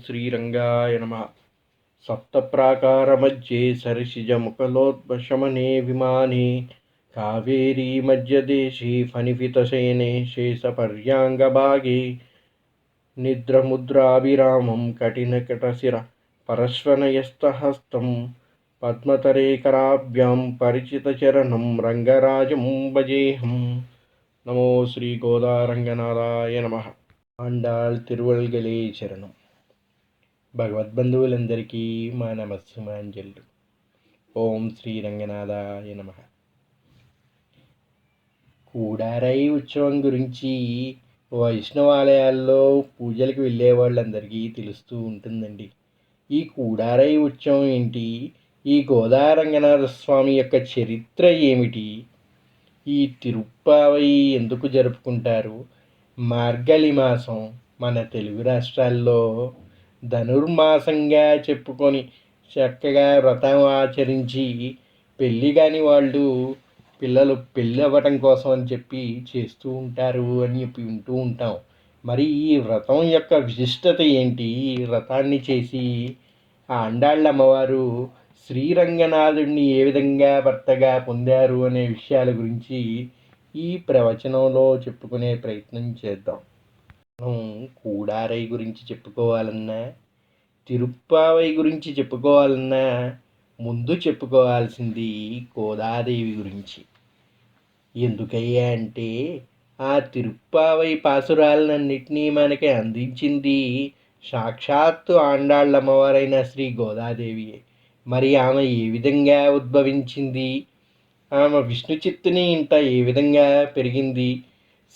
శ్రీరంగాయ నమ సప్తప్రాకారమధ్యే సరిషిజముఖలోద్భశమనే విమానే కావేరీ మధ్యదేశే ఫణిఫితశయనే శేషపర్యాంగభాగే నిద్రముద్రాభిరామం కఠినకటశిర పరశ్వనయస్తహస్తం పద్మతరేకరాభ్యాం పరిచితచరణం రంగరాజం భజేహం నమో శ్రీ గోదారంగనాథాయ నమ ఆండాళ్ తిరువల్గలే చరణం భగవద్బంధువులందరికీ మా నమస్సుమాంజలు. ఓం శ్రీ రంగనాథాయ నమ. కూడారై ఉత్సవం గురించి వైష్ణవాలయాల్లో పూజలకు వెళ్ళే వాళ్ళందరికీ తెలుస్తూ ఉంటుందండి. ఈ కూడారై ఉత్సవం ఏంటి? ఈ గోదారంగనాథ స్వామి యొక్క చరిత్ర ఏమిటి? ఈ తిరుప్పావై ఎందుకు జరుపుకుంటారు? మార్గళి మాసం మన తెలుగు రాష్ట్రాల్లో ధనుర్మాసంగా చెప్పుకొని చక్కగా వ్రతం ఆచరించి పెళ్ళి కాని వాళ్ళు పిల్లలు పెళ్ళి అవ్వటం కోసం అని చెప్పి చేస్తూ ఉంటారు అని చెప్పి వింటూ ఉంటాం. మరి ఈ వ్రతం యొక్క విశిష్టత ఏంటి? ఈ వ్రతాన్ని చేసి ఆ అండాళ్ళ అమ్మవారు శ్రీరంగనాథుడిని ఏ విధంగా భర్తగా పొందారు అనే విషయాల గురించి ఈ ప్రవచనంలో చెప్పుకునే ప్రయత్నం చేద్దాం. మనం కూడారై గురించి చెప్పుకోవాలన్నా తిరుప్పావై గురించి చెప్పుకోవాలన్నా ముందు చెప్పుకోవాల్సింది గోదాదేవి గురించి. ఎందుకయ్యా అంటే ఆ తిరుప్పావై పాసురాలన్నింటినీ మనకి అందించింది సాక్షాత్తు ఆండాళ్ళ అమ్మవారైన శ్రీ గోదాదేవి మరి ఆమె ఏ విధంగా ఉద్భవించింది? ఆమె విష్ణు చిత్తుని ఇంత ఏ విధంగా పెరిగింది?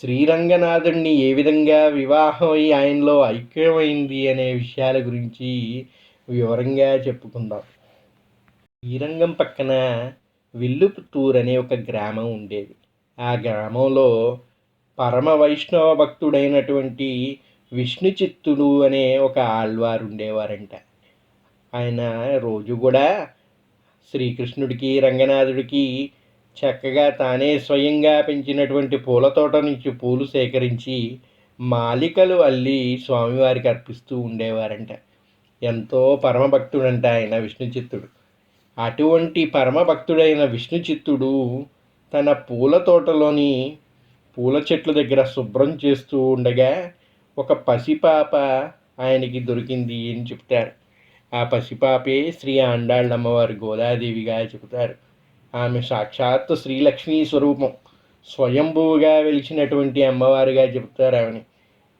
శ్రీరంగనాథుడిని ఏ విధంగా వివాహం ఆయనలో ఐక్యమైంది అనే విషయాల గురించి వివరంగా చెప్పుకుందాం. శ్రీరంగం పక్కన విల్లుపుత్తూరు అనే ఒక గ్రామం ఉండేది. ఆ గ్రామంలో పరమ వైష్ణవ భక్తుడైనటువంటి విష్ణు చిత్తుడు అనే ఒక ఆళ్వారు ఉండేవారంట. ఆయన రోజు కూడా శ్రీకృష్ణుడికి రంగనాథుడికి చక్కగా తానే స్వయంగా పెంచినటువంటి పూల తోట నుంచి పూలు సేకరించి మాలికలు అల్లి స్వామివారికి అర్పిస్తూ ఉండేవారంట. ఎంతో పరమభక్తుడంట ఆయన విష్ణుచిత్తుడు. అటువంటి పరమభక్తుడైన విష్ణుచిత్తుడు తన పూల తోటలోని పూల చెట్ల దగ్గర శుభ్రం చేస్తూ ఉండగా ఒక పసిపాప ఆయనకి దొరికింది అని చెప్తారు. ఆ పసిపాపే శ్రీ ఆండాళ్ళమ్మవారి గోదాదేవిగా చెబుతారు. ఆమె సాక్షాత్తు శ్రీలక్ష్మీ స్వరూపం. స్వయంభూగా వెలిచినటువంటి అమ్మవారుగా చెప్తారు ఆమెని.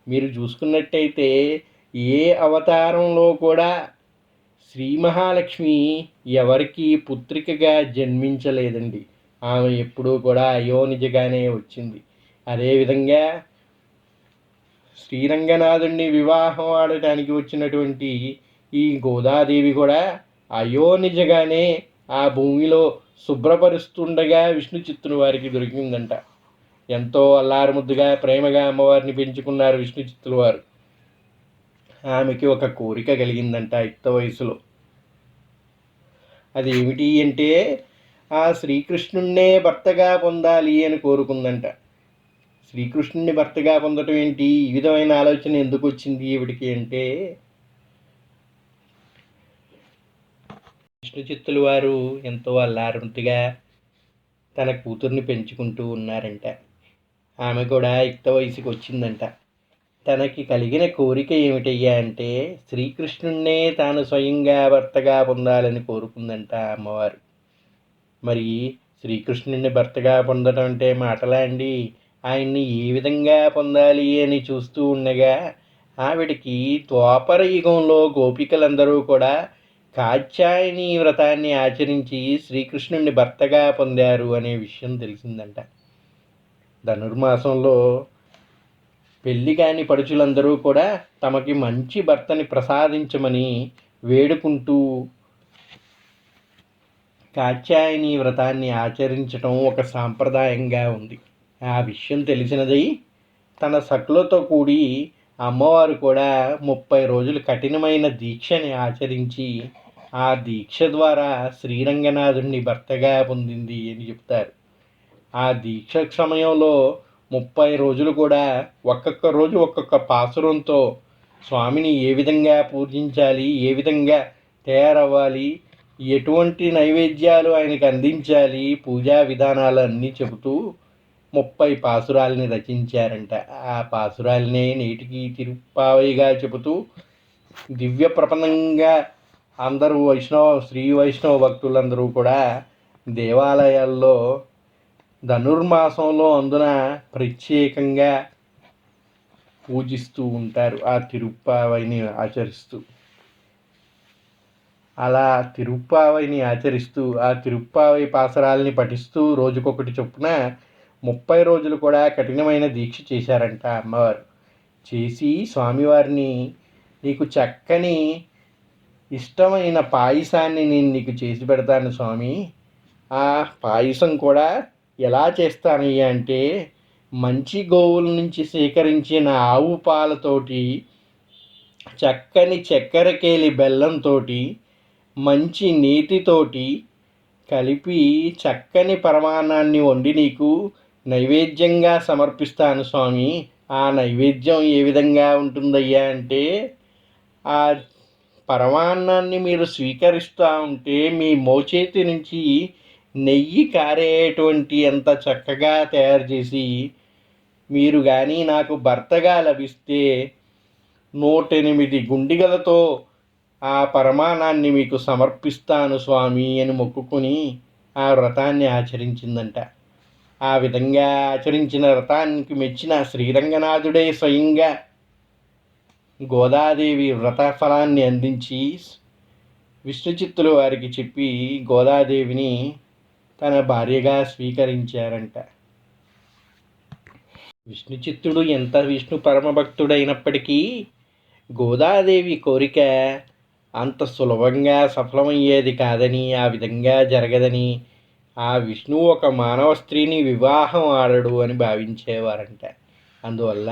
మీరు చూసుకున్నట్టయితే ఏ అవతారంలో కూడా శ్రీ మహాలక్ష్మి ఎవరికి పుత్రికగా జన్మించలేదండి. ఆమె ఎప్పుడూ కూడా అయోనిజగానే వచ్చింది. అదేవిధంగా శ్రీరంగనాథుడిని వివాహం ఆడటానికి వచ్చినటువంటి ఈ గోదాదేవి కూడా అయోనిజగానే ఆ భూమిలో శుభ్రపరుస్తుండగా విష్ణు చిత్తుని వారికి దొరికిందంట. ఎంతో అల్లారముద్దుగా ప్రేమగా అమ్మవారిని పెంచుకున్నారు విష్ణు చిత్తుల వారు. ఆమెకి ఒక కోరిక కలిగిందంట యుక్త వయసులో. అది ఏమిటి అంటే ఆ శ్రీకృష్ణుణ్ణే భర్తగా పొందాలి అని కోరుకుందంట. శ్రీకృష్ణుని భర్తగా పొందటం ఏంటి? ఈ విధమైన ఆలోచన ఎందుకు వచ్చింది ఈవిడికి అంటే విష్ణు చిత్తుల వారు ఎంతో అల్లారంతిగా తన కూతుర్ని పెంచుకుంటూ ఉన్నారంట. ఆమె కూడా యుక్త వయసుకి వచ్చిందంట తనకి కలిగిన కోరిక ఏమిటయ్యా అంటే శ్రీకృష్ణుణ్ణే తాను స్వయంగా భర్తగా పొందాలని కోరుకుందంట అమ్మవారు. మరి శ్రీకృష్ణుడిని భర్తగా పొందడం అంటే మాటలా అండి? ఆయన్ని ఏ విధంగా పొందాలి అని చూస్తూ ఉండగా ఆవిడికి ద్వాపర యుగంలో గోపికలందరూ కూడా కాత్యాయని వ్రతాన్ని ఆచరించి శ్రీకృష్ణుడిని భర్తగా పొందారు అనే విషయం తెలిసిందంట. ధనుర్మాసంలో పెళ్ళి కాని పడుచులందరూ కూడా తమకి మంచి భర్తని ప్రసాదించమని వేడుకుంటూ కాత్యాయని వ్రతాన్ని ఆచరించటం ఒక సాంప్రదాయంగా ఉంది. ఆ విషయం తెలిసినది తన సకులతో కూడి అమ్మవారు కూడా ముప్పై రోజులు కఠినమైన దీక్షని ఆచరించి ఆ దీక్ష ద్వారా శ్రీరంగనాథుడిని భర్తగా పొందింది అని చెప్తారు. ఆ దీక్ష సమయంలో ముప్పై రోజులు కూడా ఒక్కొక్క రోజు ఒక్కొక్క పాసురంతో స్వామిని ఏ విధంగా పూజించాలి ఏ విధంగా తయారవ్వాలి ఎటువంటి నైవేద్యాలు ఆయనకు అందించాలి పూజా విధానాలు అన్నీ చెబుతూ ముప్పై పాసురాలని రచించారంట. ఆ పాసురాలనే నేటికి తిరుప్పావయిగా చెబుతూ దివ్య ప్రపందంగా అందరూ వైష్ణవ శ్రీ వైష్ణవ భక్తులందరూ కూడా దేవాలయాల్లో ధనుర్మాసంలో అందున ప్రత్యేకంగా పూజిస్తూ ఉంటారు. ఆ తిరుప్పావైని ఆచరిస్తూ. అలా తిరుప్పావైని ఆచరిస్తూ ఆ తిరుప్పావై పాసరాలని పఠిస్తూ రోజుకొకటి చొప్పున ముప్పై రోజులు కూడా కఠినమైన దీక్ష చేశారంట అమ్మవారు. చేసి స్వామివారిని నీకు చక్కని ఇష్టమైన పాయసాన్ని నేను నీకు చేసి పెడతాను స్వామి. ఆ పాయసం కూడా ఎలా చేస్తానయ్యా అంటే మంచి గోవుల నుంచి సేకరించిన ఆవు పాలతోటి చక్కని చక్కెరకేలి బెల్లంతో మంచి నీటితోటి కలిపి చక్కని పరమాణాన్ని వండి నీకు నైవేద్యంగా సమర్పిస్తాను స్వామి. ఆ నైవేద్యం ఏ విధంగా ఉంటుందయ్యా అంటే ఆ పరమాన్నాన్ని మీరు స్వీకరిస్తూ ఉంటే మీ మోచేతి నుంచి నెయ్యి కారేటువంటి అంత చక్కగా తయారు చేసి మీరు కానీ నాకు భర్తగా లభిస్తే నూటెనిమిది గుండిగలతో ఆ పరమాణాన్ని మీకు సమర్పిస్తాను స్వామి అని మొక్కుకొని ఆ వ్రతాన్ని ఆచరించిందంట. ఆ విధంగా ఆచరించిన వ్రతానికి మెచ్చిన శ్రీరంగనాథుడే స్వయంగా గోదాదేవి వ్రత ఫలాన్ని అందించి విష్ణుచిత్తులు వారికి చెప్పి గోదాదేవిని తన భార్యగా స్వీకరించారంట. విష్ణుచిత్తుడు ఎంత విష్ణు పరమభక్తుడైనప్పటికీ గోదాదేవి కోరిక అంత సులభంగా సఫలమయ్యేది కాదని ఆ విధంగా జరగదని ఆ విష్ణువు ఒక మానవ స్త్రీని వివాహం ఆడడు అని భావించేవారంట. అందువల్ల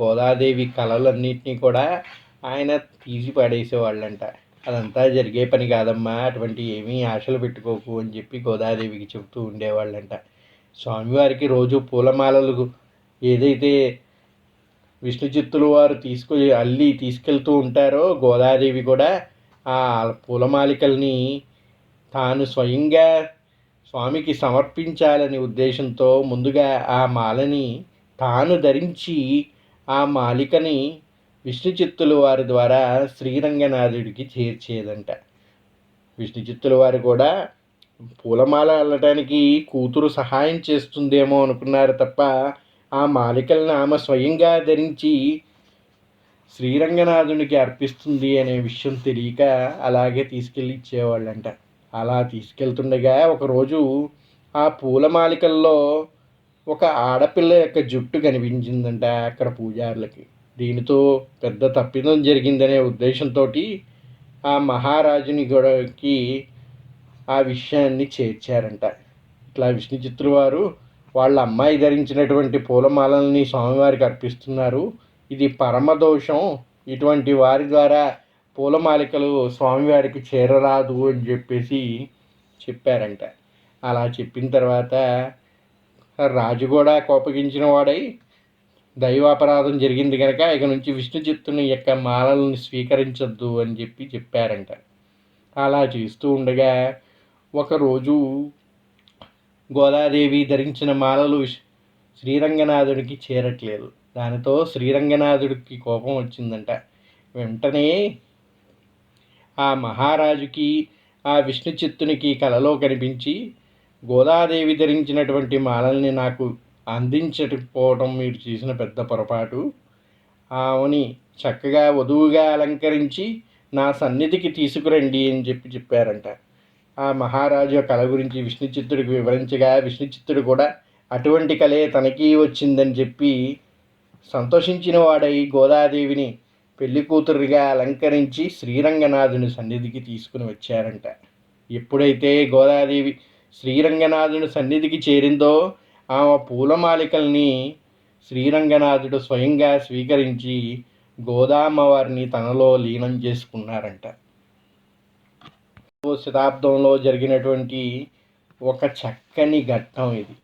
గోదాదేవి కళలన్నింటినీ కూడా ఆయన తీసి పడేసేవాళ్ళంట. అదంతా జరిగే పని కాదమ్మా అటువంటి ఏమీ ఆశలు పెట్టుకోకు అని చెప్పి గోదాదేవికి చెబుతూ ఉండేవాళ్ళంట. స్వామివారికి రోజు పూలమాలలు ఏదైతే విష్ణు చిత్తులు వారు తీసుకు అల్లి తీసుకెళ్తూ ఉంటారో గోదాదేవి కూడా ఆ పూలమాలికల్ని తాను స్వయంగా స్వామికి సమర్పించాలని ఉద్దేశంతో ముందుగా ఆ మాలని తాను ధరించి ఆ మాలికని విష్ణుచిత్తుల వారి ద్వారా శ్రీరంగనాథుడికి చేర్చేదంట. విష్ణుచిత్తుల వారు కూడా పూలమాల అల్లటానికి కూతురు సహాయం చేస్తుందేమో అనుకున్నారు తప్ప ఆ మాలికలను ఆమె స్వయంగా ధరించి శ్రీరంగనాథునికి అర్పిస్తుంది అనే విషయం తెలియక అలాగే తీసుకెళ్ళి ఇచ్చేవాళ్ళంట. అలా తీసుకెళ్తుండగా ఒకరోజు ఆ పూలమాలికల్లో ఒక ఆడపిల్ల యొక్క జుట్టు కనిపించిందంట అక్కడ పూజారులకి. దీనితో పెద్ద తప్పిదం జరిగిందనే ఉద్దేశంతో ఆ మహారాజుని గొడవకి ఆ విషయాన్ని చేర్చారంట. ఇట్లా విష్ణు చిత్రు వారు వాళ్ళ అమ్మాయి ధరించినటువంటి పూలమాలల్ని స్వామివారికి అర్పిస్తున్నారు. ఇది పరమదోషం ఇటువంటి వారి ద్వారా పూలమాలికలు స్వామివారికి చేరరాదు అని చెప్పేసి చెప్పారంట. అలా చెప్పిన తర్వాత రాజు కూడా కోపగించిన వాడై దైవాపరాధం జరిగింది కనుక ఇక నుంచి విష్ణు చిత్తుని యొక్క మాలలను స్వీకరించొద్దు అని చెప్పి చెప్పారంట. అలా చేస్తూ ఉండగా ఒకరోజు గోదాదేవి ధరించిన మాలలు శ్రీరంగనాథుడికి చేరట్లేదు. దానితో శ్రీరంగనాథుడికి కోపం వచ్చిందంట. వెంటనే ఆ మహారాజుకి ఆ విష్ణు చిత్తునికి కలలో కనిపించి గోదాదేవి ధరించినటువంటి మాలల్ని నాకు అందించకపోవటం మీరు చేసిన పెద్ద పొరపాటు. ఆమెని చక్కగా వధువుగా అలంకరించి నా సన్నిధికి తీసుకురండి అని చెప్పి చెప్పారంట. ఆ మహారాజు కళ గురించి విష్ణుచిత్తుడికి వివరించగా విష్ణుచిత్తుడు కూడా అటువంటి కళే తనకి వచ్చిందని చెప్పి సంతోషించిన వాడై గోదాదేవిని పెళ్ళి కూతురుగా అలంకరించి శ్రీరంగనాథుని సన్నిధికి తీసుకుని వచ్చారంట. ఎప్పుడైతే గోదాదేవి శ్రీరంగనాథుని సన్నిధికి చేరిందో ఆమె పూలమాలికల్ని శ్రీరంగనాథుడు స్వయంగా స్వీకరించి గోదామ్మవారిని తనలో లీనం చేసుకున్నారంట. శతాబ్దంలో జరిగినటువంటి ఒక చక్కని ఘట్టం ఇది.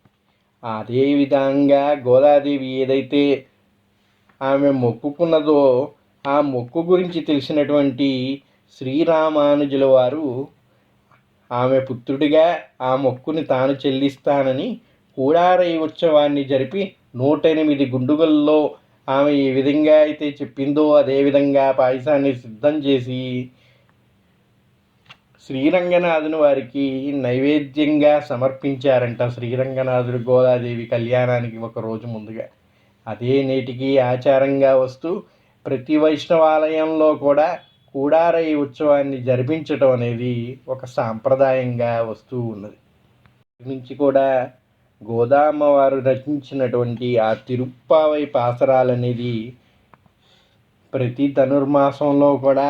అదే విధంగా గోదాదేవి ఏదైతే ఆమె మొక్కుకున్నదో ఆ మొక్కు గురించి తెలిసినటువంటి శ్రీరామానుజుల వారు ఆమె పుత్రుడిగా ఆ మొక్కుని తాను చెల్లిస్తానని కూడారై ఉత్సవాన్ని జరిపి నూట ఎనిమిది గుండుగల్లో ఆమె ఏ విధంగా అయితే చెప్పిందో అదేవిధంగా పాయసాన్ని సిద్ధం చేసి శ్రీరంగనాథుని వారికి నైవేద్యంగా సమర్పించారంట. శ్రీరంగనాథుడు గోదాదేవి కళ్యాణానికి ఒక రోజు ముందుగా. అదే నేటికి ఆచారంగా వస్తూ ప్రతి వైష్ణవాలయంలో కూడా కూడారై ఉత్సవాన్ని జరిపించటం అనేది ఒక సాంప్రదాయంగా వస్తూ ఉన్నది. నుంచి కూడా గోదామ్మవారు రచించినటువంటి ఆ తిరుప్పావై పాసరాలనేది ప్రతి ధనుర్మాసంలో కూడా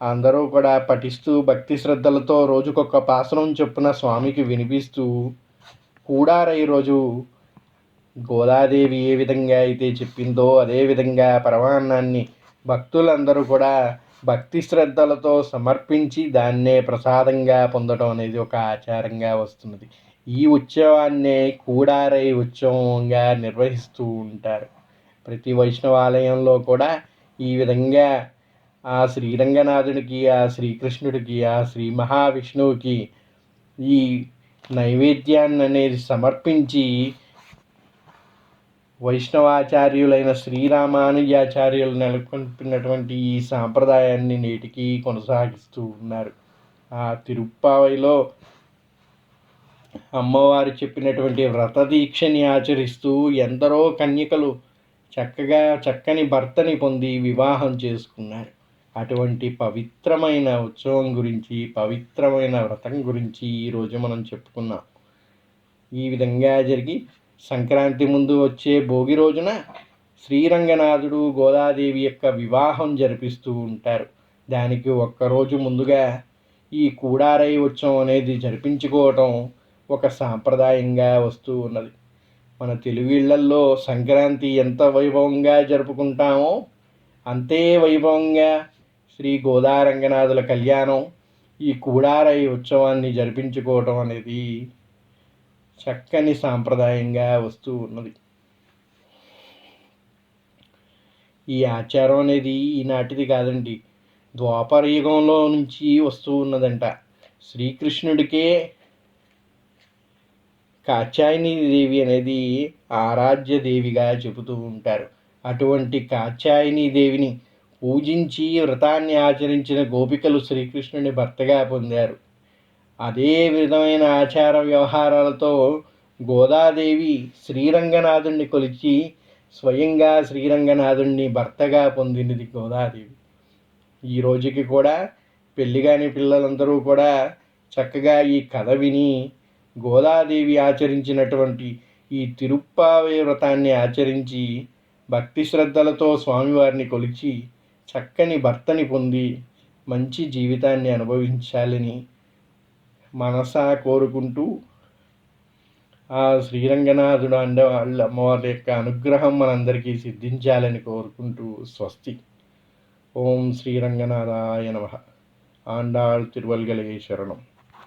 అందరూ కూడా పఠిస్తూ భక్తి శ్రద్ధలతో రోజుకొక పాసరం చొప్పున స్వామికి వినిపిస్తూ కూడారై రోజు గోదాదేవి ఏ విధంగా అయితే చెప్పిందో అదే విధంగా పరమాన్నాన్ని భక్తులందరూ కూడా భక్తి శ్రద్ధలతో సమర్పించి దాన్నే ప్రసాదంగా పొందడం అనేది ఒక ఆచారంగా వస్తున్నది. ఈ ఉత్సవాన్నే కూడారై ఉత్సవంగా నిర్వహిస్తూ ఉంటారు. ప్రతి వైష్ణవాలయంలో కూడా ఈ విధంగా ఆ శ్రీరంగనాథుడికి ఆ శ్రీకృష్ణుడికి ఆ శ్రీ మహావిష్ణువుకి ఈ నైవేద్యాన్ని అనేది సమర్పించి వైష్ణవాచార్యులైన శ్రీరామానుజాచార్యులు నెలకొల్పినటువంటి ఈ సాంప్రదాయాన్ని నేటికి కొనసాగిస్తూ ఉన్నారు. ఆ తిరుప్పావైలో అమ్మవారు చెప్పినటువంటి వ్రత దీక్షని ఆచరిస్తూ ఎందరో కన్యకలు చక్కగా చక్కని భర్తని పొంది వివాహం చేసుకున్నారు. అటువంటి పవిత్రమైన ఉత్సవం గురించి పవిత్రమైన వ్రతం గురించి ఈరోజు మనం చెప్పుకున్నాం. ఈ విధంగా జరిగి సంక్రాంతి ముందు వచ్చే భోగి రోజున శ్రీరంగనాథుడు గోదాదేవి యొక్క వివాహం జరిపిస్తూ ఉంటారు. దానికి ఒక్కరోజు ముందుగా ఈ కూడారై ఉత్సవం అనేది జరిపించుకోవటం ఒక సాంప్రదాయంగా వస్తూ ఉన్నది. మన తెలుగు ఇళ్ళల్లో సంక్రాంతి ఎంత వైభవంగా జరుపుకుంటామో అంతే వైభవంగా శ్రీ గోదారంగనాథుల కళ్యాణం ఈ కూడారై ఉత్సవాన్ని జరిపించుకోవటం అనేది చక్కని సాంప్రదాయంగా వస్తూ ఉన్నది. ఈ ఆచారం అనేది ఈనాటిది కాదండి. ద్వాపర యుగంలో నుంచి వస్తూ ఉన్నదంట. శ్రీకృష్ణుడికే కాచాయని దేవి అనేది ఆరాధ్య దేవిగా చెబుతూ ఉంటారు. అటువంటి కాచాయని దేవిని పూజించి వ్రతాన్ని ఆచరించిన గోపికలు శ్రీకృష్ణుని భర్తగా పొందారు. అదే విధమైన ఆచార వ్యవహారాలతో గోదాదేవి శ్రీరంగనాథుణ్ణి కొలిచి స్వయంగా శ్రీరంగనాథుణ్ణి భర్తగా పొందినది గోదాదేవి. ఈ రోజుకి కూడా పెళ్ళి కాని పిల్లలందరూ కూడా చక్కగా ఈ కథ విని గోదాదేవి ఆచరించినటువంటి ఈ తిరుప్పావే వ్రతాన్ని ఆచరించి భక్తి శ్రద్ధలతో స్వామివారిని కొలిచి చక్కని భర్తని పొంది మంచి జీవితాన్ని అనుభవించాలని మనసా కోరుకుంటూ ఆ శ్రీరంగనాథుడు అండ వాళ్ళ అమ్మవారి యొక్క అనుగ్రహం మనందరికీ సిద్ధించాలని కోరుకుంటూ స్వస్తి. ఓం శ్రీరంగనాథాయ నమ. ఆండాళ్ తిరువల్గలే శరణం.